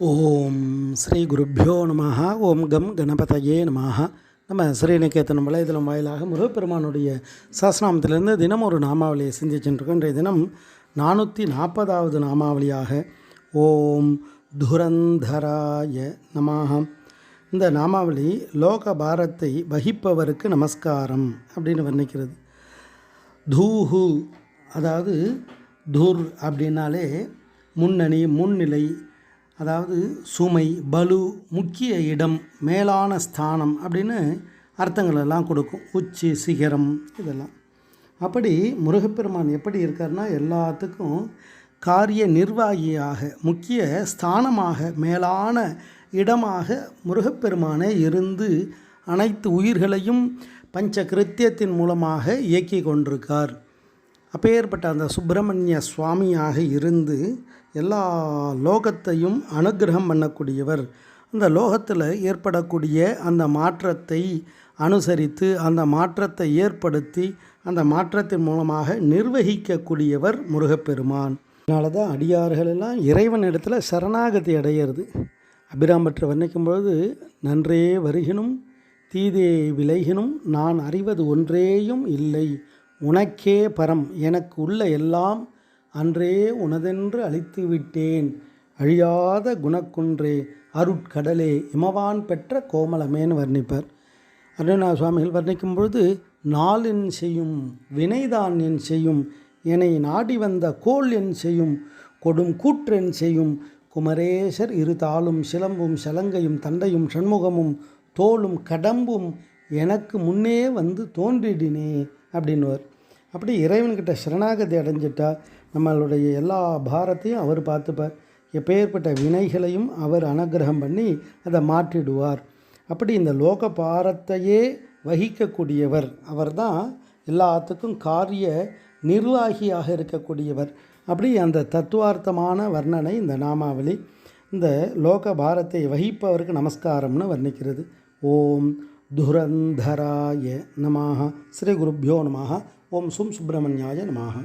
ஓம் ஸ்ரீ குருப்பியோ நம ஓம் கம் கணபதையே நம நம்ம ஸ்ரீநிகேதன் வலைதளம் வாயிலாக முருகப்பெருமானுடைய சஹஸ்ரநாமத்திலிருந்து தினம் ஒரு நாமாவளியை சிந்திச்சுட்டுருக்கோம். இன்றைய தினம் நானூற்றி நாற்பதாவது நாமாவளியாக ஓம் துரந்தராய நமாக இந்த நாமாவளி லோக பாரத்தை வகிப்பவருக்கு நமஸ்காரம் அப்படின்னு வர்ணிக்கிறது. தூஹு அதாவது தூர் அப்படின்னாலே முன்னணி முன்னிலை அதாவது சுமை பலு முக்கிய இடம் மேலான ஸ்தானம் அப்படின்னு அர்த்தங்கள் எல்லாம் கொடுக்கும். உச்சி சிகரம் இதெல்லாம். அப்படி முருகப்பெருமான் எப்படி இருக்காருன்னா எல்லாத்துக்கும் காரிய நிர்வாகியாக முக்கிய ஸ்தானமாக மேலான இடமாக முருகப்பெருமானே இருந்து அனைத்து உயிர்களையும் பஞ்ச கிருத்தியத்தின் மூலமாக இயக்கி கொண்டிருக்கார். அப்பேற்பட்ட அந்த சுப்பிரமணிய சுவாமியாக இருந்து எல்லா லோகத்தையும் அனுகிரகம் பண்ணக்கூடியவர். அந்த லோகத்தில் ஏற்படக்கூடிய அந்த மாற்றத்தை அனுசரித்து அந்த மாற்றத்தை ஏற்படுத்தி அந்த மாற்றத்தின் மூலமாக நிர்வகிக்கக்கூடியவர் முருகப்பெருமான். அதனால தான் அடியார்கள் எல்லாம் இடத்துல சரணாகதி அடையிறது. அபிராம்பற்ற வர்ணிக்கும் பொழுது நன்றே வருகினும் தீதே விளைகினும் நான் அறிவது ஒன்றேயும் இல்லை. உனக்கே பரம். எனக்கு உள்ள எல்லாம் அன்றே உனதென்று அழித்து விட்டேன் அழியாத குணக்குன்றே அருட்கடலே இமவான் பெற்ற கோமலமேன்னு வர்ணிப்பார். அருணா சுவாமிகள் வர்ணிக்கும் பொழுது நாளின் செய்யும் வினைதான் என் செய்யும் என்னை நாடி வந்த கோல் என் செய்யும் கொடும் கூற்றென் செய்யும் குமரேசர் இரு தாளும் சிலம்பும் சலங்கையும் தண்டையும் சண்முகமும் தோளும் கடம்பும் எனக்கு முன்னே வந்து தோன்றிடினே அப்படின்னுவர். அப்படி இறைவன்கிட்ட சரணாகதி அடைஞ்சிட்டா நம்மளுடைய எல்லா பாரத்தையும் அவர் பார்த்துப்பார். எப்பேற்பட்ட வினைகளையும் அவர் அனுகிரகம் பண்ணி அதை மாற்றிடுவார். அப்படி இந்த லோக பாரத்தையே வகிக்கக்கூடியவர் அவர் தான் எல்லாத்துக்கும் காரிய நிர்வாகியாக இருக்கக்கூடியவர். அப்படி அந்த தத்துவார்த்தமான வர்ணனை இந்த நாமாவளி இந்த லோக பாரத்தை வகிப்பவருக்கு நமஸ்காரம்னு வர்ணிக்கிறது. ஓம் துரந்தராய நமாக ஸ்ரீ குருப்பியோ நமாக ஓம் சும் சுப்பிரமணியாய நமாக